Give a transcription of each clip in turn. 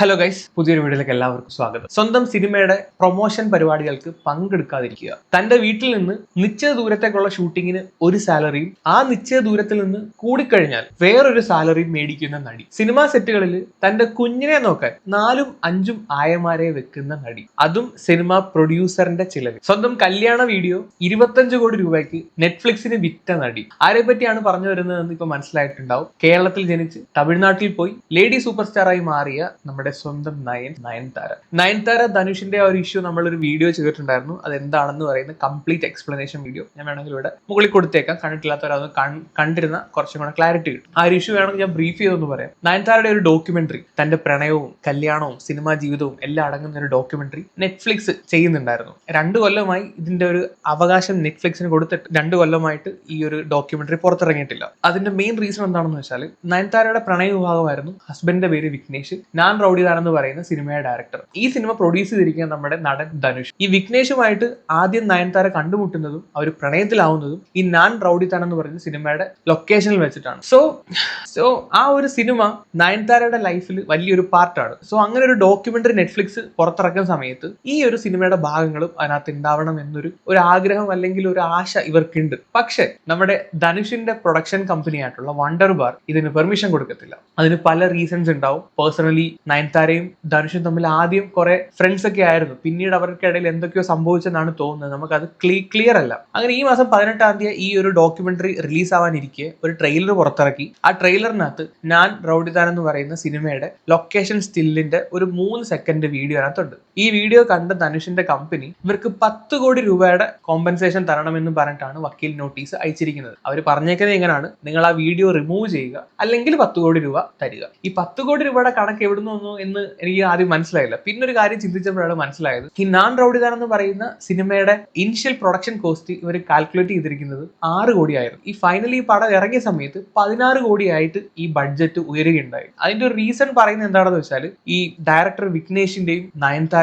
Hello guys പുതിയൊരു വീഡിയോയിലേക്ക് എല്ലാവർക്കും സ്വാഗതം. സ്വന്തം സിനിമയുടെ പ്രൊമോഷൻ പരിപാടികൾക്ക് പങ്കെടുക്കാതിരിക്കുക. തന്റെ വീട്ടിൽ നിന്ന് നിശ്ചിത ദൂരത്തേക്കുള്ള ഷൂട്ടിങ്ങിന് ഒരു സാലറിയും ആ നിശ്ചിത ദൂരത്തിൽ നിന്ന് കൂടിക്കഴിഞ്ഞാൽ വേറൊരു സാലറിയും മേടിക്കുന്ന നടി. സിനിമാ സെറ്റുകളിൽ തന്റെ കുഞ്ഞിനെ നോക്കാൻ നാലും അഞ്ചും ആയമാരെ വെക്കുന്ന നടി. അതും സിനിമ പ്രൊഡ്യൂസറിന്റെ ചിലവ് സ്വന്തം കല്യാണ വീഡിയോ ഇരുപത്തഞ്ച് കോടി രൂപയ്ക്ക് നെറ്റ്ഫ്ലിക്സിന് വിറ്റ നടി. ആരെ പറ്റിയാണ് പറഞ്ഞു വരുന്നതെന്ന് ഇപ്പൊ മനസ്സിലായിട്ടുണ്ടാവും. കേരളത്തിൽ ജനിച്ച് തമിഴ്നാട്ടിൽ പോയി ലേഡി സൂപ്പർ സ്റ്റാറായി മാറിയ നമ്മുടെ സ്വന്തം നയൻ നയൻതാര നയൻതാര ധനുഷിന്റെ ഒരു ഇഷ്യൂ നമ്മളൊരു വീഡിയോ ചെയ്തിട്ടുണ്ടായിരുന്നു. അത് എന്താണെന്ന് പറയുന്ന കംപ്ലീറ്റ് എക്സ്പ്ലനേഷൻ വീഡിയോ ഞാൻ വേണമെങ്കിൽ ഇവിടെ മുകളിൽ കൊടുത്തേക്കാം. കണ്ടിട്ടില്ലാത്തവരത് കണ്ടിരുന്ന കുറച്ചും കൂടെ ക്ലാരിറ്റി കിട്ടും. ആ ഒരു ഇഷ്യൂ വേണമെങ്കിൽ ഞാൻ ബ്രീഫ് ചെയ്തൊന്ന് പറയാം. നയൻതാരയുടെ ഒരു ഡോക്യുമെന്ററി തന്റെ പ്രണയവും കല്യാണവും സിനിമാ ജീവിതവും എല്ലാം അടങ്ങുന്ന ഒരു ഡോക്യുമെന്ററി നെറ്റ്ഫ്ലിക്സ് ചെയ്യുന്നുണ്ടായിരുന്നു. രണ്ട് കൊല്ലമായി ഇതിന്റെ ഒരു അവകാശം നെറ്റ്ഫ്ലിക്സിന് കൊടുത്തിട്ട് രണ്ട് കൊല്ലമായിട്ട് ഈ ഒരു ഡോക്യുമെന്ററി പുറത്തിറങ്ങിയിട്ടില്ല. അതിന്റെ മെയിൻ റീസൺ എന്താണെന്ന് വെച്ചാൽ നയൻതാരയുടെ പ്രണയ വിഭാഗമായിരുന്നു ഹസ്ബൻഡിന്റെ പേര് വിഘ്നേഷ്. നാൻ റൗഡിദാൻ എന്ന് പറയുന്ന സിനിമയുടെ ഡയറക്ടർ. ഈ സിനിമ പ്രൊഡ്യൂസ് ചെയ്തിരിക്കുന്ന നമ്മുടെ നടൻ ധനുഷ്. ഈ വിഘ്നേഷുമായിട്ട് ആദ്യം നയൻതാര കണ്ടുമുട്ടുന്നതും അവർ പ്രണയത്തിലാവുന്നതും ഈ നാൻ റൌഡിത്താൻ എന്ന് പറയുന്ന സിനിമയുടെ ലൊക്കേഷനിൽ വെച്ചിട്ടാണ്. സോ സോ ആ ഒരു സിനിമ നയൻതാരയുടെ ലൈഫിൽ വലിയൊരു പാർട്ടാണ് സോ അങ്ങനെ ഒരു ഡോക്യുമെന്ററി നെറ്റ്ഫ്ലിക്സ് പുറത്തിറക്കുന്ന സമയത്ത് ഈ ഒരു സിനിമയുടെ ഭാഗങ്ങളും അതിനകത്ത് ഉണ്ടാവണം എന്നൊരു ഒരു ആഗ്രഹം അല്ലെങ്കിൽ ഒരു ആശ ഇവർക്കുണ്ട്. പക്ഷെ നമ്മുടെ ധനുഷിന്റെ പ്രൊഡക്ഷൻ കമ്പനി ആയിട്ടുള്ള വണ്ടർ ബാർ ഇതിന് പെർമിഷൻ കൊടുക്കത്തില്ല. അതിന് പല റീസൺസ് ഉണ്ടാവും. പേഴ്സണലി നയൻതാരയും ധനുഷും തമ്മിൽ ആദ്യം കുറെ ഫ്രണ്ട്സ് ഒക്കെ ആയിരുന്നു. പിന്നീട് അവർക്കിടയിൽ എന്തൊക്കെയോ സംഭവിച്ചെന്നാണ് തോന്നുന്നത്. നമുക്ക് അത് ക്ലിയർ അല്ല. അങ്ങനെ ഈ മാസം പതിനെട്ടാം തീയതി ഈ ഒരു ഡോക്യുമെന്ററി റിലീസ് ആവാനിരിക്കെ ഒരു ട്രെയിലർ പുറത്തിറക്കി. ആ ട്രെയിലറിനകത്ത് ഞാൻ റൗഡിതാൻ എന്ന് പറയുന്ന സിനിമയുടെ ലൊക്കേഷൻ സ്റ്റില്ലിന്റെ ഒരു മൂന്ന് സെക്കൻഡ് വീഡിയോ അതിനകത്തുണ്ട്. ഈ വീഡിയോ കണ്ട ധനുഷിന്റെ കമ്പനി ഇവർക്ക് പത്ത് കോടി രൂപയുടെ കോമ്പൻസേഷൻ തരണമെന്ന് പറഞ്ഞിട്ടാണ് വക്കീൽ നോട്ടീസ് അയച്ചിരിക്കുന്നത്. അവർ പറഞ്ഞേക്കുന്നത് എങ്ങനെയാണ് നിങ്ങൾ ആ വീഡിയോ റിമൂവ് ചെയ്യുക അല്ലെങ്കിൽ പത്ത് കോടി രൂപ തരിക. ഈ പത്ത് കോടി രൂപയുടെ കണക്ക് എവിടുന്ന് വന്നു എന്ന് എനിക്ക് ആദ്യം മനസ്സിലായില്ല. പിന്നെ ഒരു കാര്യം ചിന്തിച്ചപ്പോഴാണ് മനസ്സിലായത്. ഈ നാൻ റൗഡിദാൻ എന്ന് പറയുന്ന സിനിമയുടെ ഇനിഷ്യൽ പ്രൊഡക്ഷൻ കോസ്റ്റ് ഇവർ കാൽക്കുലേറ്റ് ചെയ്തിരിക്കുന്നത് ആറ് കോടിയായിരുന്നു. ഈ ഫൈനലി ഈ പടം ഇറങ്ങിയ സമയത്ത് പതിനാറ് കോടിയായിട്ട് ഈ ബഡ്ജറ്റ് ഉയരുകയുണ്ടായി. അതിന്റെ ഒരു റീസൺ പറയുന്നത് എന്താണെന്ന് വെച്ചാൽ ഈ ഡയറക്ടർ വിഘ്നേഷിന്റെയും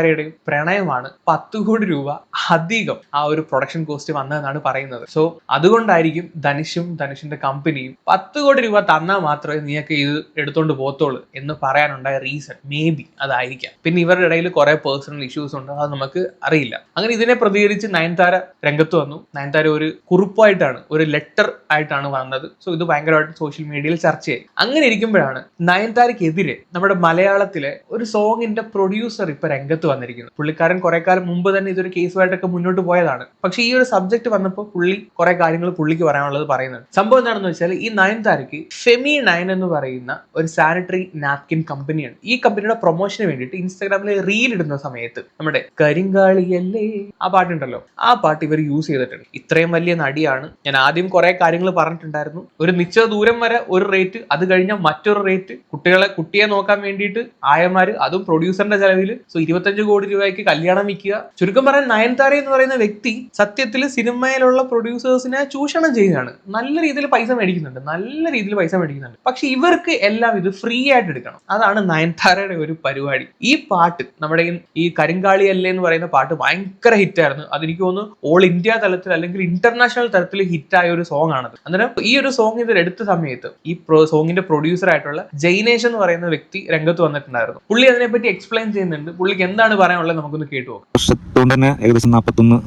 നയൻതാരയുടെയും പ്രണയമാണ് പത്ത് കോടി രൂപ അധികം ആ ഒരു പ്രൊഡക്ഷൻ കോസ്റ്റ് വന്നതെന്നാണ് പറയുന്നത്. സോ അതുകൊണ്ടായിരിക്കും ധനുഷും ധനുഷിന്റെ കമ്പനിയും പത്ത് കോടി രൂപ തന്നാൽ മാത്രമേ നീയൊക്കെ ഇത് എടുത്തോണ്ട് പോത്തോളൂ എന്ന് പറയാനുണ്ടായ റീസൺ മേ ബി അതായിരിക്കാം. പിന്നെ ഇവരുടെ ഇടയിൽ കുറെ പേഴ്സണൽ ഇഷ്യൂസ് ഉണ്ട് അത് നമുക്ക് അറിയില്ല. അങ്ങനെ ഇതിനെ പ്രതികരിച്ച് നയൻതാര രംഗത്ത് വന്നു. നയൻതാര ഒരു കുറിപ്പായിട്ടാണ് ഒരു ലെറ്റർ ആയിട്ടാണ് വന്നത്. സോ ഇത് ഭയങ്കരമായിട്ട് സോഷ്യൽ മീഡിയയിൽ ചർച്ചയായി. അങ്ങനെ ഇരിക്കുമ്പോഴാണ് നയൻതാരയ്ക്കെതിരെ നമ്മുടെ മലയാളത്തിലെ ഒരു സോങ്ങിന്റെ പ്രൊഡ്യൂസർ ഇപ്പൊ രംഗത്ത് വന്നിരിക്കുന്നത് പുള്ളിക്കാരൻ കുറെ കാലം മുമ്പ് തന്നെ ഇതൊരു കേസുമായിട്ടൊക്കെ മുന്നോട്ട് പോയതാണ്. പക്ഷെ ഈ ഒരു സബ്ജക്ട് വന്നപ്പോൾ പുള്ളി കുറെ കാര്യങ്ങൾ പുള്ളിക്ക് പറയാനുള്ളത് പറയുന്നുണ്ട്. സംഭവം എന്താണെന്ന് വെച്ചാൽ ഈ നയൻതാരയ്ക്ക് ഫെമി നയൻ എന്ന് പറയുന്ന ഒരു സാനിറ്ററി നാപ്കിൻ കമ്പനിയാണ്. ഈ കമ്പനിയുടെ പ്രൊമോഷന് വേണ്ടിയിട്ട് ഇൻസ്റ്റാഗ്രാമിൽ റീൽ ഇടുന്ന സമയത്ത് നമ്മുടെ കരിങ്കാളിയല്ലേ ആ പാട്ടുണ്ടല്ലോ. ആ പാട്ട് ഇവർ യൂസ് ചെയ്തിട്ടുണ്ട്. ഇത്രയും വലിയ നടിയാണ്. ഞാൻ ആദ്യം കുറെ കാര്യങ്ങൾ പറഞ്ഞിട്ടുണ്ടായിരുന്നു. ഒരു നിശ്ചിത ദൂരം വരെ ഒരു റേറ്റ് അത് കഴിഞ്ഞാൽ മറ്റൊരു റേറ്റ്. കുട്ടികളെ കുട്ടിയെ നോക്കാൻ വേണ്ടിയിട്ട് ആയമാര് അതും പ്രൊഡ്യൂസറിന്റെ ചെലവിൽ സോ ഇരുപത്തഞ്ച് കോടി രൂപയ്ക്ക് കല്യാണം വിൽക്കുക. ചുരുക്കം പറയാൻ നയൻതാര എന്ന് പറയുന്ന വ്യക്തി സത്യത്തിൽ സിനിമയിലുള്ള പ്രൊഡ്യൂസേഴ്സിനെ ചൂഷണം ചെയ്യുകയാണ്. നല്ല രീതിയിൽ പൈസ മേടിക്കുന്നുണ്ട്. നല്ല രീതിയിൽ പൈസ മേടിക്കുന്നുണ്ട്. പക്ഷെ ഇവർക്ക് എല്ലാം ഇത് ഫ്രീ ആയിട്ട് എടുക്കണം. അതാണ് നയൻതാരയുടെ ഒരു പരിപാടി. ഈ പാട്ട് നമ്മുടെ ഈ- കരിങ്കാളി അല്ലേ എന്ന് പറയുന്ന പാട്ട് ഭയങ്കര ഹിറ്റായിരുന്നു അതെനിക്ക് തോന്നുന്നു ഓൾ ഇന്ത്യ തലത്തിൽ അല്ലെങ്കിൽ ഇന്റർനാഷണൽ തലത്തിൽ ഹിറ്റായ ഒരു സോങ് ആണത്. അന്നേരം ഈ ഒരു സോങ് ഇത് എടുത്ത സമയത്ത് ഈ സോങ്ങിന്റെ പ്രൊഡ്യൂസർ ആയിട്ടുള്ള ജൈനേഷ് എന്ന് പറയുന്ന വ്യക്തി രംഗത്ത് വന്നിട്ടുണ്ടായിരുന്നു. പുള്ളി അതിനെപ്പറ്റി എക്സ്പ്ലെയിൻ ചെയ്യുന്നുണ്ട്. പുള്ളിക്ക് എന്താണ് പറയാനുള്ളത്? നമുക്കൊന്ന് കേട്ടു നോക്കാം. വർഷത്തോണ്ട് തന്നെ ഏകദേശം നാൽപ്പത്തൊന്ന്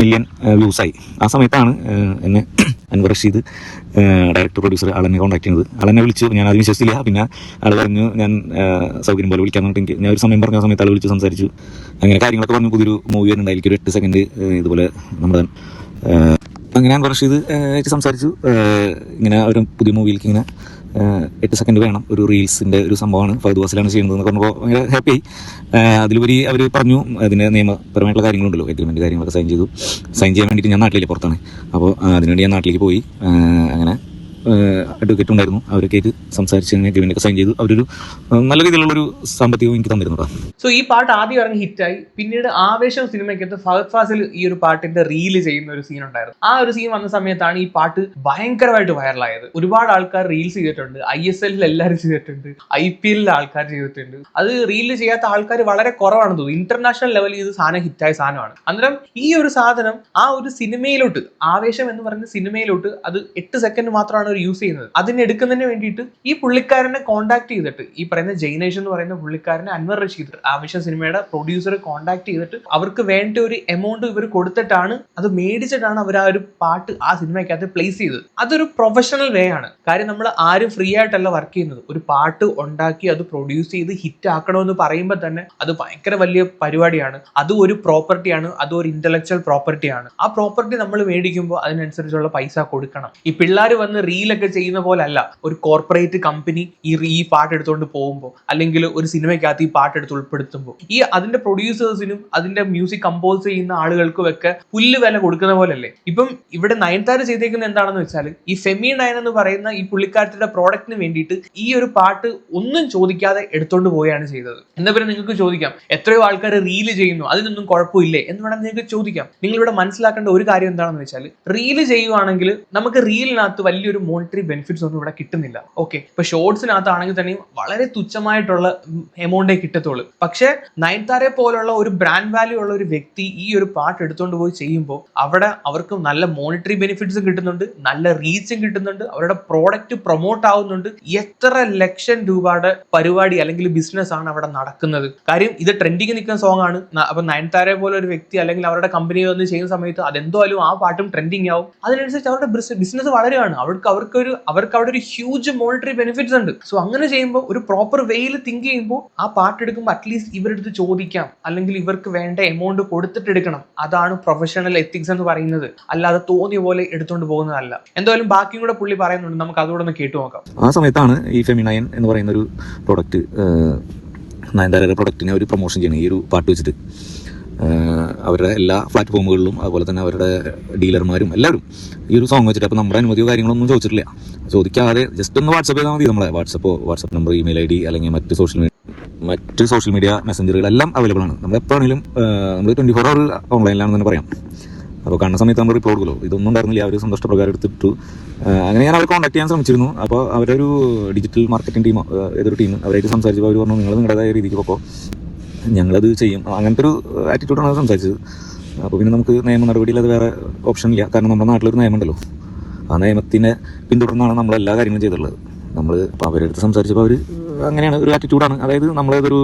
മില്യൺ വ്യൂസായി ആ സമയത്താണ് എന്നെ അൻവർ റഷീദ് ഡയറക്ടർ പ്രൊഡ്യൂസർ ആളെന്നെ കോൺടാക്ട് ചെയ്യുന്നത് ആളെന്നെ വിളിച്ചു ഞാൻ അതിന് വിശ്വസിച്ചില്ല. പിന്നെ ആൾ പറഞ്ഞു ഞാൻ സൗകര്യം പോലെ വിളിക്കാൻ പറഞ്ഞിട്ട് എനിക്ക് ഞാൻ ഒരു സമയം പറഞ്ഞ സമയത്ത് ആൾ വിളിച്ച് സംസാരിച്ചു. അങ്ങനെ കാര്യങ്ങളൊക്കെ പറഞ്ഞു പുതിയൊരു മൂവി വരുന്നുണ്ട്. അതിലേക്ക് ഒരു എട്ട് സെക്കൻഡ് ഇതുപോലെ നമ്മുടെ അങ്ങനെ അൻവർ റഷീദ് ഇത് സംസാരിച്ചു. ഇങ്ങനെ ഒരു പുതിയ മൂവിയിലേക്ക് ഇങ്ങനെ എട്ട് സെക്കൻഡ് വേണം. ഒരു റീൽസിന്റെ ഒരു സംഭവമാണ്. ഫൈവ് വാസിലാണ് ചെയ്യുന്നത് എന്ന് പറഞ്ഞപ്പോൾ ഭയങ്കര ഹാപ്പി അതിലുപരി അവർ പറഞ്ഞു അതിന്റെ നിയമപരമായിട്ടുള്ള കാര്യങ്ങളുണ്ടല്ലോ. എഗ്രിമെന്റ് കാര്യങ്ങളൊക്കെ സൈൻ ചെയ്തു. സൈൻ ചെയ്യാൻ വേണ്ടിയിട്ട് ഞാൻ നാട്ടിലേക്ക് പുറത്താണ്. അപ്പോൾ അതിനുവേണ്ടി ഞാൻ നാട്ടിലേക്ക് പോയി. അങ്ങനെ അഡ്വക്കേറ്റ് ഉണ്ടായിരുന്നു. അവരൊക്കെ സംസാരിച്ച് ഒക്കെ സൈൻ ചെയ്തു. അവരൊരു നല്ല രീതിയിലുള്ള ഒരു സാമ്പത്തികവും എനിക്ക് തന്നിരുന്നു സോ ഈ പാട്ട് ആദ്യം ഇറങ്ങി ഹിറ്റായി പിന്നീട് ആവേശം സിനിമയ്ക്കകത്ത് ഫഹദ് ഫാസിൽ ഈ ഒരു പാട്ടിന്റെ റീൽ ചെയ്യുന്ന ഒരു സീൻ ഉണ്ടായിരുന്നു. ആ ഒരു സീൻ വന്ന സമയത്താണ് ഈ പാട്ട് ഭയങ്കരമായിട്ട് വൈറലായത് ഒരുപാട് ആൾക്കാർ റീൽസ് ചെയ്തിട്ടുണ്ട്. ഐ എസ് എല്ലിൽ എല്ലാവരും ചെയ്തിട്ടുണ്ട്. ഐ പി എല്ലിൽ ആൾക്കാർ ചെയ്തിട്ടുണ്ട്. അത് റീൽ ചെയ്യാത്ത ആൾക്കാർ വളരെ കുറവാണ് തോന്നുന്നു. ഇന്റർനാഷണൽ ലെവലിൽ ഇത് സാധനം ഹിറ്റായ സാധനമാണ്. അന്നേരം ഈ ഒരു സാധനം ആ ഒരു സിനിമയിലോട്ട് ആവേശം എന്ന് പറയുന്ന സിനിമയിലോട്ട് അത് എട്ട് സെക്കൻഡ് മാത്രമാണ് അവർ യൂസ് ചെയ്യുന്നത്. അതിന് എടുക്കുന്നതിന് വേണ്ടിയിട്ട് ഈ പുള്ളിക്കാരനെ കോണ്ടാക്ട് ചെയ്തിട്ട് ഈ പറയുന്ന ജൈനേഷ് എന്ന് പറയുന്ന പുള്ളിക്കാരനെ അൻവർ റഷീദ് ആവശ്യ സിനിമയുടെ പ്രൊഡ്യൂസറെ കോണ്ടാക്ട് ചെയ്തിട്ട് അവർക്ക് വേണ്ട ഒരു എമൗണ്ട് ഇവർ കൊടുത്തിട്ടാണ് അത് മേടിച്ചിട്ടാണ് അവർ ആ ഒരു പാട്ട് ആ സിനിമയ്ക്കകത്ത് പ്ലേസ് ചെയ്തത്. അതൊരു പ്രൊഫഷണൽ വേ ആണ്. കാര്യം നമ്മൾ ആരും ഫ്രീ ആയിട്ടല്ല വർക്ക് ചെയ്യുന്നത്. ഒരു പാട്ട് ഉണ്ടാക്കി അത് പ്രൊഡ്യൂസ് ചെയ്ത് ഹിറ്റ് ആക്കണമെന്ന് പറയുമ്പോൾ തന്നെ അത് ഭയങ്കര വലിയ പരിപാടിയാണ്. അത് ഒരു പ്രോപ്പർട്ടിയാണ് അത് ഒരു ഇന്റലക്ച്വൽ പ്രോപ്പർട്ടിയാണ് ആ പ്രോപ്പർട്ടി നമ്മൾ മേടിക്കുമ്പോൾ അതിനനുസരിച്ചുള്ള പൈസ കൊടുക്കണം. ഈ പിള്ളേർ വന്ന് റീലൊക്കെ ചെയ്യുന്ന പോലെ അല്ല ഒരു കോർപ്പറേറ്റ് കമ്പനി ഈ ഈ പാട്ട് എടുത്തുകൊണ്ട് പോകുമ്പോൾ അല്ലെങ്കിൽ ഒരു സിനിമയ്ക്കകത്ത് ഈ പാട്ട് എടുത്ത് ഉൾപ്പെടുത്തുമ്പോൾ ഈ അതിന്റെ പ്രൊഡ്യൂസേഴ്സിനും അതിന്റെ മ്യൂസിക് കമ്പോസ് ചെയ്യുന്ന ആളുകൾക്കും ഒക്കെ പുല്ല് വില കൊടുക്കുന്ന പോലല്ലേ? ഇപ്പം ഇവിടെ നയൻതാര ചെയ്തേക്കുന്നത് എന്താണെന്ന് വെച്ചാൽ ഈ ഫെമി നയൻ എന്ന് പറയുന്ന ഈ പുള്ളിക്കാരത്തിന്റെ പ്രോഡക്റ്റിന് വേണ്ടിയിട്ട് ഈ ഒരു പാട്ട് ഒന്നും ചോദിക്കാതെ എടുത്തോണ്ട് പോവുകയാണ് ചെയ്തത്. എന്താ പറയുക നിങ്ങൾക്ക് ചോദിക്കാം എത്രയോ ആൾക്കാർ റീൽ ചെയ്യുന്നു അതിനൊന്നും കുഴപ്പമില്ലേ എന്ന് വേണം നിങ്ങൾക്ക് ചോദിക്കാം. നിങ്ങൾ ഇവിടെ മനസ്സിലാക്കേണ്ട ഒരു കാര്യം എന്താണെന്ന് വെച്ചാൽ റീൽ ചെയ്യുവാണെങ്കിൽ നമുക്ക് റീലിനകത്ത് വലിയൊരു മോണിറ്ററി ബെനിഫിറ്റ്സ് ഒന്നും ഇവിടെ കിട്ടുന്നില്ല. ഓക്കെ ഇപ്പൊ ഷോർട്സിനകത്താണെങ്കിൽ തന്നെയും വളരെ തുച്ഛമായിട്ടുള്ള എമൗണ്ടേ കിട്ടത്തുള്ളൂ. പക്ഷെ നയൻതാരെ പോലുള്ള ഒരു ബ്രാൻഡ് വാല്യൂ ഉള്ള ഒരു വ്യക്തി ഈ ഒരു പാട്ട് എടുത്തുകൊണ്ട് പോയി ചെയ്യുമ്പോൾ അവിടെ അവർക്ക് നല്ല മോണിറ്ററി ബെനിഫിറ്റ്സ് കിട്ടുന്നുണ്ട് നല്ല റീച്ചും കിട്ടുന്നുണ്ട് അവരുടെ പ്രോഡക്റ്റ് പ്രൊമോട്ട് ആവുന്നുണ്ട്. എത്ര ലക്ഷം രൂപയുടെ പരിപാടി അല്ലെങ്കിൽ ബിസിനസ് ആണ് അവിടെ നടക്കുന്നത്. കാര്യം ഇത് ട്രെൻഡിങ് നിൽക്കുന്ന സോങ് ആണ്. അപ്പൊ നയൻതാരെ പോലെ ഒരു വ്യക്തി അല്ലെങ്കിൽ അവരുടെ കമ്പനി വന്ന് ചെയ്യുന്ന സമയത്ത് അതെന്തോ ആ പാട്ടും ട്രെൻഡിങ് ആവും. അതിനനുസരിച്ച് അവരുടെ ബിസിനസ് വളരുകയാണ്. അവർക്ക് അവർക്ക് ഒരു അവർക്ക് അവിടെ ഒരു ഹ്യൂജ് മോണിറ്ററി ബെനിഫിറ്റ്സ് ഉണ്ട്. സോ അങ്ങനെ ചെയ്യുമ്പോൾ ഒരു പ്രോപ്പർ വേയിൽ തിങ്ക് ചെയ്യുമ്പോൾ ആ പാർട്ട് എടുക്കുമ്പോൾ അറ്റ്ലീസ്റ്റ് ഇവരെടുത്ത് ചോദിക്കാം. അല്ലെങ്കിൽ ഇവർക്ക് വേണ്ട എമൗണ്ട് കൊടുത്തിട്ട് എടുക്കണം. അതാണ് പ്രൊഫഷണൽ എത്തിക്സ് എന്ന് പറയുന്നത്. അല്ലാതെ തോന്നിയ പോലെ എടുത്തുകൊണ്ട് പോകുന്നതല്ല. എന്തായാലും ബാക്കിയും കൂടെ പുള്ളി പറയുന്നുണ്ട്. നമുക്ക് അതുകൂടെ ഒന്ന് കേട്ടു നോക്കാം. ആ സമയത്താണ് ഈ ഫെമിനയൻ എന്ന് പറയുന്ന ഒരു പ്രൊഡക്റ്റ് നയൻതാരയുടെ പ്രൊഡക്റ്റിനെ ഒരു പ്രൊമോഷൻ ചെയ്യണം. ഈ ഒരു പാട്ട് വെച്ചിട്ട്. അവരുടെ എല്ലാ പ്ലാറ്റ്ഫോമുകളിലും അതുപോലെ തന്നെ അവരുടെ ഡീലർമാരും എല്ലാവരും ഈ ഒരു സോങ് വെച്ചിട്ട് അപ്പോൾ നമ്മുടെ അനുമതിയോ കാര്യങ്ങളൊന്നും ചോദിച്ചിട്ടില്ല. ചോദിക്കാതെ ജസ്റ്റ് ഒന്ന് വാട്സപ്പ് ചെയ്താൽ മതി നമ്മളെ. വാട്സപ്പോ WhatsApp number email I D അല്ലെങ്കിൽ മറ്റ് സോഷ്യൽ മീഡിയ മറ്റ് സോഷ്യൽ മീഡിയ മെസ്സഞ്ചറുകളെല്ലാം അവൈലബിൾ ആണ്. നമ്മൾ എപ്പോഴാണെങ്കിലും നമ്മൾ ട്വന്റി ഫോർ അവർ ഓൺലൈനിലാണെന്ന് തന്നെ പറയാം. അപ്പോൾ കാണുന്ന സമയത്ത് നമ്മൾ റിപ്പോർട്ട് കൊടുക്കുമല്ലോ ഇതൊന്നും ഉണ്ടായിരുന്നില്ല. അവർ സന്തോഷപ്രകാരം എടുത്തിട്ടു. അങ്ങനെ ഞാൻ അവർ കോൺടാക്ട് ചെയ്യാൻ ശ്രമിച്ചിരുന്നു. അപ്പോൾ അവരൊരു ഡിജിറ്റൽ മാർക്കറ്റിംഗ് ടീമോ ഏതൊരു ടീം അവരായിട്ട് സംസാരിച്ചപ്പോൾ അവർ പറഞ്ഞു നിങ്ങൾ നിങ്ങളുടേതായ രീതിക്ക് പോക്കോ. ഞങ്ങളത് ചെയ്യും. അങ്ങനത്തെ ഒരു ആറ്റിറ്റ്യൂഡാണ് സംസാരിച്ചത്. അപ്പോൾ പിന്നെ നമുക്ക് നിയമ നടപടിയിൽ അത് വേറെ ഓപ്ഷൻ ഇല്ല. കാരണം നമ്മുടെ നാട്ടിലൊരു നിയമമുണ്ടല്ലോ. ആ നിയമത്തിനെ പിന്തുടർന്നാണ് നമ്മൾ എല്ലാ കാര്യങ്ങളും ചെയ്തിട്ടുള്ളത്. നമ്മൾ ഇപ്പോൾ അവരെടുത്ത് സംസാരിച്ചപ്പോൾ അവർ അങ്ങനെയാണ്. ഒരു ആറ്റിറ്റ്യൂഡാണ് അതായത് നമ്മളതൊരു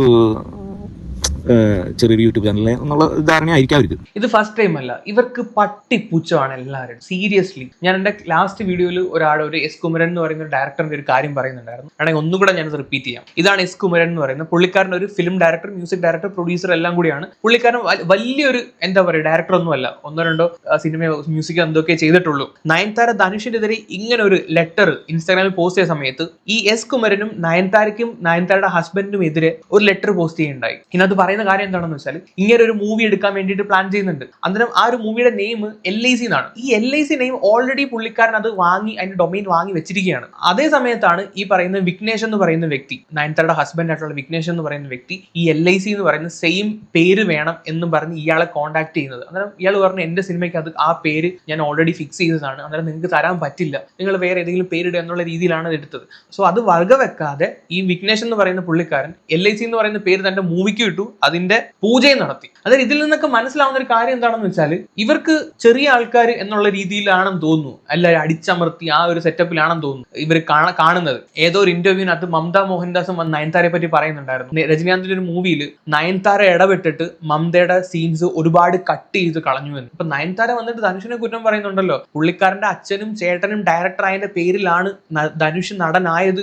ചെറിയൊരു യൂട്യൂബ് ചാനലിലെ എന്നുള്ള ധാരണയായിരിക്കും അവർക്ക് ഇത് ഫസ്റ്റ് ടൈം അല്ല. ഇവർക്ക് പട്ടിപ്പുച്ഛമാണ് എല്ലാവരും സീരിയസ്ലി ഞാൻ എന്റെ ലാസ്റ്റ് വീഡിയോയിൽ ഒരാൾ ഒരു എസ് കുമരൻ എന്ന് പറയുന്ന ഒരു ഡയറക്ടറിന്റെ ഒരു കാര്യം പറയുന്നുണ്ടായിരുന്നു. ആണെങ്കിൽ ഒന്നുകൂടെ ഞാനത് റിപ്പീറ്റ് ചെയ്യാം. ഇതാണ് എസ് കുമരൻ എന്ന് പറയുന്നത്. പുള്ളിക്കാരൻ ഒരു film director music director producer എല്ലാം കൂടിയാണ്. പുള്ളിക്കാരൻ വലിയൊരു എന്താ പറയുക ഡയറക്ടർ ഒന്നും അല്ല. ഒന്നോ രണ്ടോ സിനിമ മ്യൂസിക് എന്തൊക്കെ ചെയ്തിട്ടുള്ളൂ. നയൻതാര ധനുഷിനെതിരെ ഇങ്ങനെ ഒരു ലെറ്റർ ഇൻസ്റ്റാഗ്രാമിൽ പോസ്റ്റ് ചെയ്ത സമയത്ത് ഈ എസ് കുമരനും നയൻതാരയ്ക്കും നയൻതാരയുടെ ഹസ്ബൻഡിനും എതിരെ ഒരു ലെറ്റർ പോസ്റ്റ് ചെയ്യുന്നുണ്ടായി ഇതിനകത്ത് പറയുന്ന കാര്യം എന്താണെന്ന് വെച്ചാൽ ഇങ്ങനെ ഒരു മൂവി എടുക്കാൻ വേണ്ടിയിട്ട് പ്ലാൻ ചെയ്യുന്നുണ്ട്. അന്നേരം ആ ഒരു മൂവിയുടെ നെയിം എൽ ഐ സി എന്നാണ്. ഈ L I C name already പുള്ളിക്കാരൻ അത് വാങ്ങി അതിന്റെ ഡൊമൈൻ വാങ്ങി വെച്ചിരിക്കുകയാണ്. അതേ സമയത്താണ് ഈ പറയുന്ന വിഘ്നേഷ് എന്ന് പറയുന്ന വ്യക്തി നയൻതരയുടെ ഹസ്ബൻഡ് ആയിട്ടുള്ള വിഘ്നേഷ് എന്ന് പറയുന്ന വ്യക്തി ഈ എൽ ഐ സി എന്ന് പറയുന്ന സെയിം പേര് വേണം എന്ന് പറഞ്ഞ് ഇയാളെ കോൺടാക്ട് ചെയ്യുന്നത്. അന്നേരം ഇയാൾ പറഞ്ഞു എന്റെ സിനിമയ്ക്ക് അത് ആ പേര് ഞാൻ ഓൾറെഡി ഫിക്സ് ചെയ്തതാണ്. അന്നേരം നിങ്ങൾക്ക് തരാൻ പറ്റില്ല. നിങ്ങൾ വേറെ ഏതെങ്കിലും പേരിടുക എന്നുള്ള രീതിയിലാണ് എടുത്തത്. സോ അത് വകവെക്കാതെ ഈ വിഘ്നേഷ് എന്ന് പറയുന്ന പുള്ളിക്കാരൻ എൽ ഐ സി എന്ന് പറയുന്ന പേര് തന്റെ മൂവിക്ക് ഇട്ടു. അതിന്റെ പൂജയും നടത്തി. അതായത് ഇതിൽ നിന്നൊക്കെ മനസ്സിലാവുന്ന ഒരു കാര്യം എന്താണെന്ന് വെച്ചാൽ ഇവർക്ക് ചെറിയ ആൾക്കാർ എന്നുള്ള രീതിയിലാണെന്ന് തോന്നുന്നു. അല്ല അടിച്ചമർത്തി ആ ഒരു സെറ്റപ്പിലാണെന്ന് തോന്നുന്നു. ഇവർ കാണുന്നത്. ഏതോ ഒരു ഇന്റർവ്യൂവിനകത്ത് മമത മോഹൻദാസും വന്ന് നയൻതാരയെ പറ്റി പറയുന്നുണ്ടായിരുന്നു. രജനീകാന്തിന്റെ ഒരു മൂവിയിൽ നയൻതാര ഇടപെട്ടിട്ട് മമതയുടെ സീൻസ് ഒരുപാട് കട്ട് ചെയ്ത് കളഞ്ഞു എന്ന്. ഇപ്പൊ നയൻതാര വന്നിട്ട് ധനുഷിനെ കുറ്റം പറയുന്നുണ്ടല്ലോ. പുള്ളിക്കാരന്റെ അച്ഛനും ചേട്ടനും ഡയറക്ടർ ആയതിന്റെ പേരിലാണ് ധനുഷ് നടനായത്.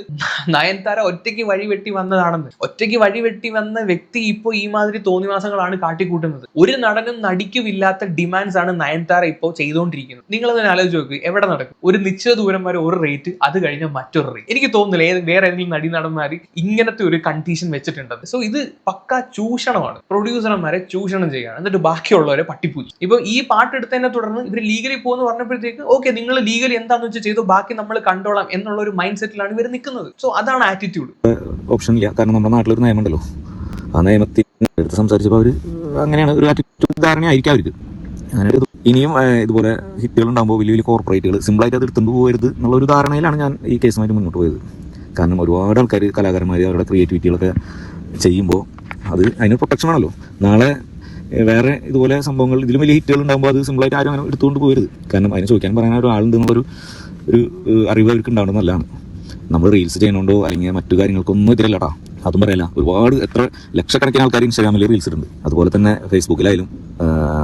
നയൻതാര ഒറ്റയ്ക്ക് വഴിവെട്ടി വന്നതാണെന്ന്. ഒറ്റയ്ക്ക് വഴിവെട്ടി വന്ന വ്യക്തി ഇപ്പോൾ ഈ മാതിരി തോന്നിവാസങ്ങളാണ് കാട്ടിക്കൂട്ടുന്നത്. ഒരു നടനും നടിക്കുമില്ലാത്ത ഡിമാൻഡ്സ് ആണ് നയൻതാര ഇപ്പോൾ ചെയ്തുകൊണ്ടിരിക്കുന്നത് നിങ്ങൾ അതിനെ ആലോചിച്ച് നോക്ക് എവിടെ നടക്കും? ഒരു നിശ്ചിത ദൂരം വരെ ഒരു റേറ്റ് അത് കഴിഞ്ഞ മറ്റൊരു റേറ്റ് എനിക്ക് തോന്നുന്നില്ല ഏത് വേറെ ഏതെങ്കിലും നടി നടന്മാർ ഇങ്ങനത്തെ ഒരു കണ്ടീഷൻ വെച്ചിട്ടുണ്ട് സോ ഇത് പക്ക ചൂഷണമാണ്. പ്രൊഡ്യൂസർമാരെ ചൂഷണം ചെയ്യുകയാണ്. എന്നിട്ട് ബാക്കിയുള്ളവരെ പട്ടിപ്പൂച്ചു ഇപ്പൊ ഈ പാട്ട് എടുത്തതിനെ തുടർന്ന് ഇവർ ലീഗലി പോകുന്ന പറഞ്ഞപ്പോഴത്തേക്ക് ഓക്കെ നിങ്ങൾ ലീഗലി എന്താണെന്ന് വെച്ചാൽ ചെയ്തു ബാക്കി നമ്മൾ കണ്ടോളാം എന്നുള്ള ഒരു മൈൻഡ് സെറ്റിലാണ് ഇവർ നിൽക്കുന്നത്. സോ അതാണ് ആറ്റിറ്റ്യൂഡ് ഓപ്ഷൻ ഇല്ല. കാരണം നമ്മുടെ നാട്ടിലൊരു നിയമമുണ്ടല്ലോ ആ നിയമത്തിൽ എടുത്ത് സംസാരിച്ചപ്പോൾ അവർ അങ്ങനെയാണ് ഒരു ആറ്റിറ്റ്യൂഡ് ധാരണയായിരിക്കും അവർക്ക് അങ്ങനെ ഇനിയും ഇതുപോലെ ഹിറ്റുകൾ ഉണ്ടാകുമ്പോൾ വലിയ വലിയ കോർപ്പറേറ്റുകൾ സിമ്പിളായിട്ട് അത് എടുത്തുകൊണ്ട് പോകരുത് എന്നുള്ള ഒരു ധാരണയിലാണ് ഞാൻ ഈ കേസുമായിട്ട് മുന്നോട്ട് പോയത്. കാരണം ഒരുപാട് ആൾക്കാർ കലാകാരന്മാർ അവരുടെ ക്രിയേറ്റിവിറ്റികളൊക്കെ ചെയ്യുമ്പോൾ അത് അതിന് പ്രൊട്ടക്ഷൻ ആണല്ലോ നാളെ വേറെ ഇതുപോലെ സംഭവങ്ങൾ ഇതിലും വലിയ ഹിറ്റുകൾ ഉണ്ടാകുമ്പോൾ അത് സിമ്പിളായിട്ട് ആരും അങ്ങനെ എടുത്തുകൊണ്ട് പോകരുത്. കാരണം അതിന് ചോദിക്കാൻ പറയാൻ ഒരാളുണ്ട് എന്നുള്ളൊരു ഒരു അറിവ് അവർക്ക് ഉണ്ടാവണം നല്ലതാണ്. നമ്മൾ റീൽസ് ചെയ്യണോണ്ടോ അല്ലെങ്കിൽ മറ്റു കാര്യങ്ങൾക്കൊന്നും എതിരല്ലടാ അതും പറയല്ല. ഒരുപാട് എത്ര ലക്ഷക്കണക്കിന് ആൾക്കാർ ഇൻസ്റ്റാഗ്രാമിൽ റീൽസ് ഇടുന്നുണ്ട് അതുപോലെ തന്നെ ഫേസ്ബുക്കിലായാലും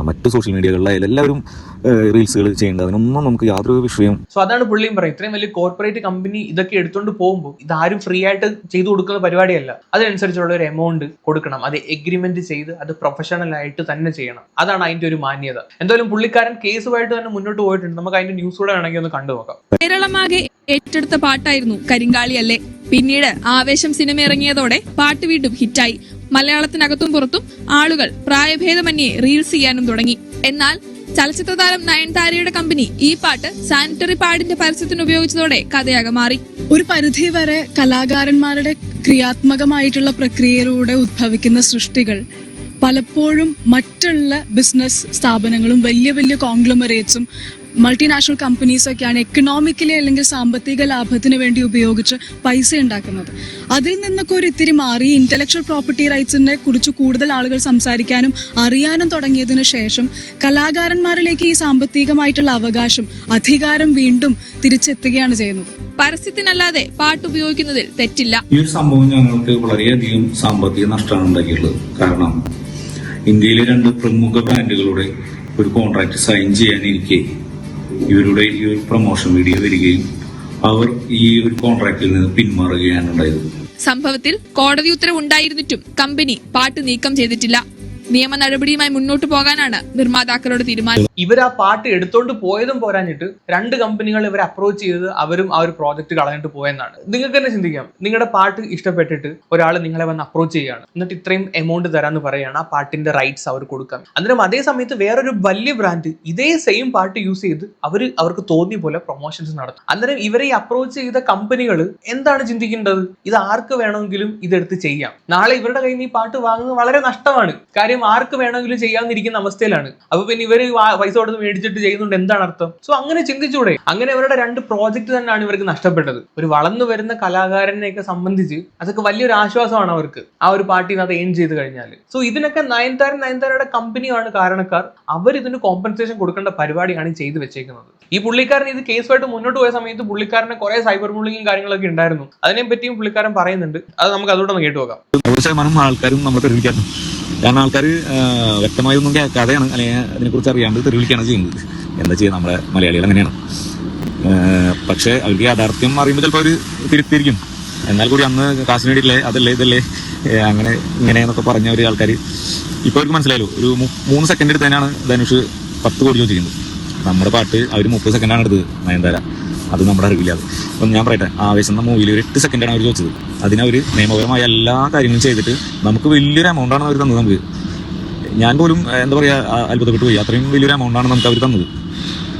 മറ്റു സോഷ്യൽ മീഡിയകളിലായാലും എല്ലാവരും റീൽസുകൾ ചെയ്യേണ്ടത് അതിനൊന്നും നമുക്ക് യാതൊരു വിഷയം സോ അതാണ് പുള്ളിയും പറയും ഇത്രയും വലിയ കോർപ്പറേറ്റ് കമ്പനി ഇതൊക്കെ എടുത്തുകൊണ്ട് പോകുമ്പോൾ ഇതാരും ഫ്രീ ആയിട്ട് ചെയ്തു കൊടുക്കുന്ന പരിപാടിയല്ല. അതിനനുസരിച്ചുള്ള ഒരു എമൗണ്ട് കൊടുക്കണം. അത് എഗ്രിമെന്റ് ചെയ്ത് അത് പ്രൊഫഷണൽ ആയിട്ട് തന്നെ ചെയ്യണം. അതാണ് അതിന്റെ ഒരു മാന്യത. എന്തായാലും പുള്ളിക്കാരൻ കേസുമായിട്ട് തന്നെ മുന്നോട്ട് പോയിട്ടുണ്ട്. നമുക്ക് അതിന്റെ ന്യൂസ് കൂടെ വേണമെങ്കിൽ ഒന്ന് കണ്ടു നോക്കാം കേരളമാകെ ഏറ്റെടുത്ത പാട്ടായിരുന്നു കരിങ്കാളി അല്ലേ? പിന്നീട് ആവേശം സിനിമ ഇറങ്ങിയതോടെ പാട്ട് വീണ്ടും ഹിറ്റായി. മലയാളത്തിനകത്തും പുറത്തും ആളുകൾ പ്രായഭേദമന്യേ റീൽസ് ചെയ്യാനും തുടങ്ങി. എന്നാൽ ചലച്ചിത്ര താരം നയൻതാരയുടെ കമ്പനി ഈ പാട്ട് സാനിറ്ററി പാഡിന്റെ പരസ്യത്തിന് ഉപയോഗിച്ചതോടെ കഥയാകെ മാറി. ഒരു പരിധി വരെ കലാകാരന്മാരുടെ ക്രിയാത്മകമായിട്ടുള്ള പ്രക്രിയയിലൂടെ ഉദ്ഭവിക്കുന്ന സൃഷ്ടികൾ പലപ്പോഴും മറ്റുള്ള ബിസിനസ് സ്ഥാപനങ്ങളും വലിയ വലിയ കോൺഗ്ലമറേറ്റ്സും മൾട്ടിനാഷണൽ കമ്പനീസ് കമ്പനീസൊക്കെയാണ് എക്കണോമിക്കലി അല്ലെങ്കിൽ സാമ്പത്തിക ലാഭത്തിന് വേണ്ടി ഉപയോഗിച്ച് പൈസ ഉണ്ടാക്കുന്നത്. അതിൽ നിന്നൊക്കെ ഒരു ഇത്തിരി മാറി ഇന്റലക്ച്വൽ പ്രോപ്പർട്ടി റൈറ്റ്സിനെ കുറിച്ച് കൂടുതൽ ആളുകൾ സംസാരിക്കാനും അറിയാനും തുടങ്ങിയതിനു ശേഷം കലാകാരന്മാരിലേക്ക് ഈ സാമ്പത്തികമായിട്ടുള്ള അവകാശം അധികാരം വീണ്ടും തിരിച്ചെത്തുകയാണ് ചെയ്യുന്നത്. പരസ്യത്തിനല്ലാതെ പാട്ട് ഉപയോഗിക്കുന്നതിൽ തെറ്റില്ല. ഈ ഒരു സംഭവം ഞങ്ങൾക്ക് വളരെയധികം സാമ്പത്തിക നഷ്ടമാണ് ഉണ്ടാക്കിയിട്ടുള്ളത്. കാരണം ഇന്ത്യയിലെ രണ്ട് പ്രമുഖ ബ്രാൻഡുകളുടെ ഒരു കോൺട്രാക്ട് സൈൻ ചെയ്യാനിരിക്കെ ഇവരുടെ ഈ ഒരു പ്രൊമോഷൻ വീഡിയോ വരികയും അവർ ഈ ഒരു കോൺട്രാക്റ്റിൽ നിന്ന് പിന്മാറുകയാണ് ഉണ്ടായത്. സംഭവത്തിൽ കോടതി ഉത്തരവുണ്ടായിരുന്നിട്ടും കമ്പനി പാട്ട് നീക്കം ചെയ്തിട്ടില്ല. നിയമ നടപടിയുമായി മുന്നോട്ട് പോകാനാണ് നിർമ്മാതാക്കളുടെ തീരുമാനം. ഇവർ ആ പാട്ട് എടുത്തോണ്ട് പോയതും പോരാഞ്ഞിട്ട് രണ്ട് കമ്പനികൾ ഇവരെ അപ്രോച്ച് ചെയ്ത് അവരും ആ ഒരു പ്രോജക്റ്റ് കളഞ്ഞിട്ട് പോയെന്നാണ്. നിങ്ങൾക്ക് തന്നെ ചിന്തിക്കാം. നിങ്ങളുടെ പാട്ട് ഇഷ്ടപ്പെട്ടിട്ട് ഒരാൾ നിങ്ങളെ വന്ന് അപ്രോച്ച് ചെയ്യുകയാണ്. എന്നിട്ട് ഇത്രയും എമൗണ്ട് തരാന്ന് പറയുകയാണ് ആ പാട്ടിന്റെ റൈറ്റ്സ് അവർ കൊടുക്കാൻ. അന്നേരം അതേ സമയത്ത് വേറൊരു വലിയ ബ്രാൻഡ് ഇതേ സെയിം പാട്ട് യൂസ് ചെയ്ത് അവർ അവർക്ക് തോന്നിയ പോലെ പ്രൊമോഷൻസ് നടത്തും. അന്നേരം ഇവരെ അപ്രോച്ച് ചെയ്ത കമ്പനികൾ എന്താണ് ചിന്തിക്കേണ്ടത്? ഇത് ആർക്ക് വേണമെങ്കിലും ഇതെടുത്ത് ചെയ്യാം. നാളെ ഇവരുടെ കയ്യിൽ ഈ പാട്ട് വാങ്ങുന്നത് വളരെ നഷ്ടമാണ്. കാര്യം ആർക്ക് വേണമെങ്കിലും ചെയ്യാമെന്നിരിക്കുന്ന അവസ്ഥയിലാണ്. അപ്പൊ പിന്നെ ഇവർ പൈസ കൊടുത്ത് മേടിച്ചിട്ട് ചെയ്യുന്നുണ്ട് എന്താണ് അർത്ഥം? സോ അങ്ങനെ ചിന്തിച്ചൂടെ. അങ്ങനെ അവരുടെ രണ്ട് പ്രോജക്റ്റ് തന്നെയാണ് ഇവർക്ക് നഷ്ടപ്പെട്ടത്. ഒരു വളർന്നു വരുന്ന കലാകാരനെയൊക്കെ സംബന്ധിച്ച് അതൊക്കെ വലിയൊരു ആശ്വാസമാണ് അവർക്ക്. ആ ഒരു പാർട്ടിനകത്ത് എയിം ചെയ്ത് കഴിഞ്ഞാൽ സോ ഇതിനൊക്കെ നയൻതാര നയൻതാരയുടെ കമ്പനിയാണ് കാരണക്കാർ. അവർ ഇതിന് കോമ്പൻസേഷൻ കൊടുക്കേണ്ട പരിപാടിയാണ് ചെയ്തു വെച്ചേക്കുന്നത്. ഈ പുള്ളിക്കാരൻ ഇത് കേസുമായിട്ട് മുന്നോട്ട് പോയ സമയത്ത് പുള്ളിക്കാരനെ കുറെ സൈബർ ബുള്ളിങ്ങും കാര്യങ്ങളൊക്കെ ഉണ്ടായിരുന്നു. അതിനെ പറ്റിയും പുള്ളിക്കാരൻ പറയുന്നുണ്ട്. അത് നമുക്ക് അതുകൂടെ ഒന്ന് കേട്ടു നോക്കാം. ആൾക്കാരും നമ്മൾ കാരണം ആൾക്കാർ വ്യക്തമായി ഒന്നും കഥയാണ് അല്ലെങ്കിൽ അതിനെക്കുറിച്ച് അറിയാണ്ട് തെരുവിളിക്കാണ് ചെയ്യുന്നത്. എന്താ ചെയ്യുക നമ്മുടെ മലയാളികൾ അങ്ങനെയാണ്. പക്ഷെ അവർക്ക് യാഥാർത്ഥ്യം അറിയുമ്പോൾ ചിലപ്പോൾ അവർ തിരുത്തിയിരിക്കും. എന്നാൽ കൂടി അന്ന് വേണ്ടിയില്ലേ അതല്ലേ ഇതല്ലേ അങ്ങനെ അങ്ങനെ ഇങ്ങനെയെന്നൊക്കെ പറഞ്ഞ ഒരു ആൾക്കാർ ഇപ്പോൾ അവർക്ക് മനസ്സിലായല്ലോ. ഒരു മൂന്ന് സെക്കൻഡ് എടുത്തതിനാണ് ധനുഷ് പത്ത് കോടി ചോദിച്ചിരിക്കുന്നത്. നമ്മുടെ പാട്ട് അവർ മുപ്പത് സെക്കൻഡാണ് എടുത്തത് നയൻതാര. അത് നമ്മുടെ അറിവില്ലാതെ അപ്പം ഞാൻ പറയട്ടെ ആവേശം എന്ന മൂവിയിൽ ഒരു എട്ട് സെക്കൻഡാണ് അവർ ചോദിച്ചത്. അതിനവർ നിയമപരമായ എല്ലാ കാര്യങ്ങളും ചെയ്തിട്ട് നമുക്ക് വലിയൊരു എമൗണ്ടാണ് അവർ തന്നത് നമുക്ക്. ഞാൻ പോലും എന്താ പറയുക അത്ഭുതപ്പെട്ടു പോയി. അത്രയും വലിയൊരു എമൗണ്ടാണ് നമുക്ക് അവർ തന്നത്.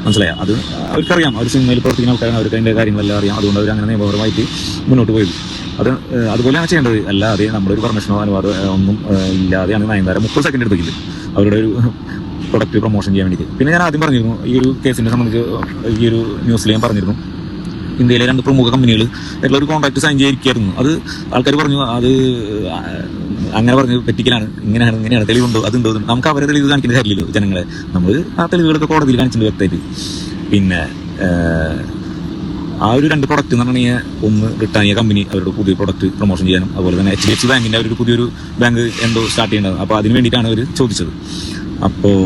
മനസ്സിലായ? അത് അവർക്കറിയാം. അവർ സിനിമയിൽ പ്രവർത്തിക്കുന്ന ആൾക്കാരാണ്. അവർക്ക് അതിന്റെ കാര്യങ്ങളെല്ലാം അറിയാം. അതുകൊണ്ട് അവർ അങ്ങനെ നിയമപരമായിട്ട് മുന്നോട്ട് പോയത്. അത് അതുപോലെയാണ് ചെയ്യേണ്ടത്. അല്ലാതെ നമ്മുടെ ഒരു പെർമിഷനോ അനുവാദം ഒന്നും ഇല്ലാതെയാണ് നയൻതാര മുപ്പത് സെക്കൻഡ് എടുത്തില്ല അവരുടെ ഒരു പ്രൊഡക്റ്റ് പ്രൊമോഷൻ ചെയ്യാൻ വേണ്ടിയിട്ട്. പിന്നെ ഞാൻ ആദ്യം പറഞ്ഞിരുന്നു ഈ ഒരു കേസിനെ സംബന്ധിച്ച് ഈ ഒരു ന്യൂസിൽ ഞാൻ പറഞ്ഞിരുന്നു. ഇന്ത്യയിലെ രണ്ട് പ്രമുഖ കമ്പനികൾ ആയിട്ടുള്ള ഒരു കോൺട്രാക്ട് സൈൻ ചെയ്തിരിക്കുകയായിരുന്നു. അത് ആൾക്കാർ പറഞ്ഞു അത് അങ്ങനെ പറഞ്ഞു പറ്റിക്കലാണ്. ഇങ്ങനെയാണ് ഇങ്ങനെയാണ് തെളിവുണ്ടോ അതുണ്ടോ നമുക്ക് അവരെ തെളിവ് കാണിക്കുന്ന കാര്യമില്ലല്ലോ ജനങ്ങളെ. നമ്മൾ ആ തെളിവുകളൊക്കെ കോടതിയിൽ കാണിച്ചിട്ടുണ്ട് വ്യക്തമായിട്ട്. പിന്നെ ആ ഒരു രണ്ട് പ്രൊഡക്റ്റ് എന്ന് പറഞ്ഞു കഴിഞ്ഞാൽ ഒന്ന് ബ്രിട്ടാനിയ കമ്പനി അവരുടെ പുതിയ പ്രൊഡക്റ്റ് പ്രൊമോഷൻ ചെയ്യാനും അതുപോലെ തന്നെ എച്ച് ഡി എഫ് സി ബാങ്കിന്റെ അവരൊരു പുതിയൊരു ബാങ്ക് എന്തോ സ്റ്റാർട്ട് ചെയ്യേണ്ടത്. അപ്പോൾ അതിന് വേണ്ടിയിട്ടാണ് അവർ ചോദിച്ചത്. അപ്പോൾ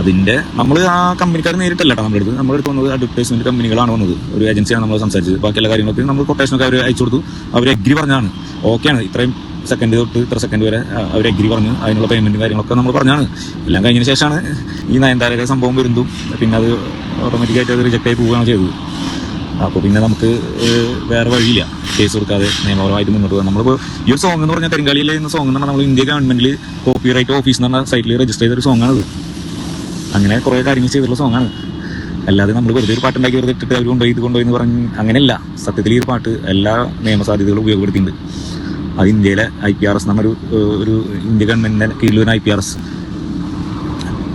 അതിന്റെ നമ്മൾ ആ കമ്പനിക്കാർ നേരിട്ടല്ല കേട്ടോ നമ്മുടെ അടുത്ത് നമ്മുടെ അടുത്ത് വന്നത് അഡ്വർടൈസ്മെന്റ് കമ്പനികളാണ് വന്നത്. ഒരു ഏജൻസിയാണ് നമ്മൾ സംസാരിച്ചത്. ബാക്കിയുള്ള കാര്യങ്ങളൊക്കെ നമ്മൾ കൊട്ടേഷനൊക്കെ അവർ അയച്ചു കൊടുത്തു. അവർ എഗ്രി പറഞ്ഞാണ് ഓക്കെയാണ് ഇത്രയും സെക്കൻഡ് തൊട്ട് ഇത്ര സെക്കൻഡ് വരെ അവർ എഗ്രി പറഞ്ഞു. അതിനുള്ള പേയ്മെന്റും കാര്യങ്ങളൊക്കെ നമ്മൾ പറഞ്ഞാണ് എല്ലാം കഴിഞ്ഞതിന് ശേഷമാണ് ഈ നയൻതാരയുടെ സംഭവം വരുന്നതും. പിന്നെ അത് ഓട്ടോമാറ്റിക്കായിട്ട് അത് റിജക്റ്റ് ആയി പോവുകയാണ് ചെയ്തത്. അപ്പോൾ പിന്നെ നമുക്ക് വേറെ വഴിയില്ല. കേസ് കൊടുക്കാതെ നിയമപരമായിട്ട് മുന്നോട്ട് പോകാം. നമ്മളിപ്പോൾ ഈ ഒരു സോങ് എന്ന് പറഞ്ഞാൽ തെരങ്കാളിയിലെ എന്ന സോങ് എന്ന് പറഞ്ഞാൽ നമ്മൾ ഇന്ത്യ ഗവൺമെന്റിൽ കോപ്പി റൈറ്റ് ഓഫീസ് എന്ന് പറഞ്ഞ സൈറ്റിൽ രജിസ്റ്റർ ചെയ്തൊരു സോങ്ങാണത് അങ്ങനെ കുറേ കാര്യങ്ങൾ ചെയ്തിട്ടുള്ള സോങ്ങാണ് അല്ലാതെ നമ്മൾ വെറുതെ ഒരു പാട്ടുണ്ടാക്കി വെറുതെ ഇട്ടിട്ട് അവർ കൊണ്ടുപോയി ഇത് കൊണ്ടുപോയി എന്ന് പറഞ്ഞ് അങ്ങനെയല്ല. സത്യത്തിൽ ഈ ഒരു പാട്ട് എല്ലാ നിയമസാധ്യതകളും ഉപയോഗപ്പെടുത്തിയിട്ടുണ്ട്. അത് ഇന്ത്യയിലെ ഐ പി ആർ എസ് എന്നൊരു ഒരു ഇന്ത്യ ഗവൺമെന്റിന്റെ കീഴിൽ വരുന്ന ഐ പി ആർ എസ്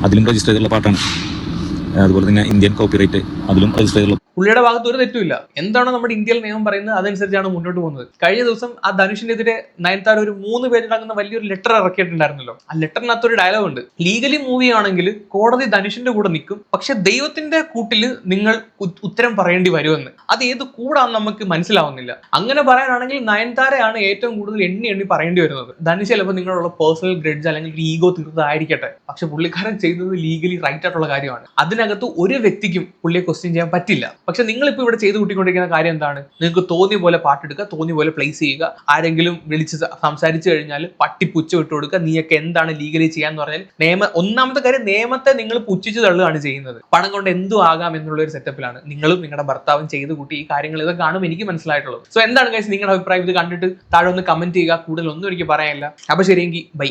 അതിലും രജിസ്റ്റർ ചെയ്തിട്ടുള്ള പാട്ടാണ്. അതുപോലെ തന്നെ ഇന്ത്യൻ കോപ്പിറൈറ്റ് അതിലും രജിസ്റ്റർ ചെയ്തിട്ടുള്ള പുള്ളിയുടെ ഭാഗത്ത് ഒരു തെറ്റുമില്ല എന്താണോ നമ്മുടെ ഇന്ത്യയിൽ നിയമം പറയുന്നത് അതനുസരിച്ചാണ് മുന്നോട്ട് പോകുന്നത്. കഴിഞ്ഞ ദിവസം ആ ധനുഷിന്റെ ധനുഷിനെതിരെ നയൻതാര ഒരു മൂന്ന് പേരുണ്ടാകുന്ന വലിയൊരു ലെറ്റർ ഇറക്കിയിട്ടുണ്ടായിരുന്നല്ലോ. ആ ലെറ്ററിനകത്ത് ഒരു ഡയലോഗ് ഉണ്ട്. ലീഗലി മൂവി ആണെങ്കിൽ കോടതി ധനുഷിന്റെ കൂടെ നിൽക്കും. പക്ഷെ ദൈവത്തിന്റെ കൂട്ടിൽ നിങ്ങൾ ഉത്തരം പറയേണ്ടി വരുമെന്ന്. അത് ഏത് കൂടാന്ന് നമുക്ക് മനസ്സിലാവുന്നില്ല. അങ്ങനെ പറയാനാണെങ്കിൽ നയൻതാരയാണ് ഏറ്റവും കൂടുതൽ എണ്ണി എണ്ണി പറയേണ്ടി വരുന്നത്. ധനുഷ് ചിലപ്പോൾ നിങ്ങളുള്ള പേഴ്സണൽ ഗ്രഡ്ജ് അല്ലെങ്കിൽ ഈഗോ തീർത്തതായിരിക്കട്ടെ. പക്ഷെ പുള്ളിക്കാരൻ ചെയ്യുന്നത് ലീഗലി റൈറ്റ് ആയിട്ടുള്ള കാര്യമാണ്. അതിനകത്ത് ഒരു വ്യക്തിക്കും പുള്ളിയെ ക്വസ്റ്റ്യൻ ചെയ്യാൻ പറ്റില്ല. പക്ഷെ നിങ്ങളിപ്പോൾ ഇവിടെ ചെയ്തു കൂട്ടിക്കൊണ്ടിരിക്കുന്ന കാര്യം എന്താണ്? നിങ്ങൾക്ക് തോന്നിയ പോലെ പാട്ടെടുക്കുക തോന്നിയ പോലെ പ്ലേസ് ചെയ്യുക. ആരെങ്കിലും വിളിച്ച് സംസാരിച്ചു കഴിഞ്ഞാൽ പട്ടി പുച്ച വിട്ടു കൊടുക്കുക. നീയൊക്കെ എന്താണ് ലീഗലി ചെയ്യാന്ന് പറഞ്ഞാൽ നിയമ ഒന്നാമത്തെ കാര്യം നിയമത്തെ നിങ്ങൾ പുച്ഛിച്ചു തള്ളുകയാണ് ചെയ്യുന്നത്. പണം കൊണ്ട് എന്തും ആകാം എന്നുള്ള ഒരു സെറ്റപ്പിലാണ് നിങ്ങളും നിങ്ങളുടെ ഭർത്താവും ചെയ്ത് കൂട്ടി ഈ കാര്യങ്ങൾ ഇതൊക്കെ കാണും എനിക്ക് മനസ്സിലായിട്ടുള്ളത്. സോ എന്താണ് കഴിച്ച് നിങ്ങളുടെ അഭിപ്രായം? ഇത് കണ്ടിട്ട് താഴെ ഒന്ന് കമന്റ് ചെയ്യുക. കൂടുതൽ ഒന്നും എനിക്ക് പറയാനില്ല. അപ്പൊ ശരിയെങ്കിൽ ബൈ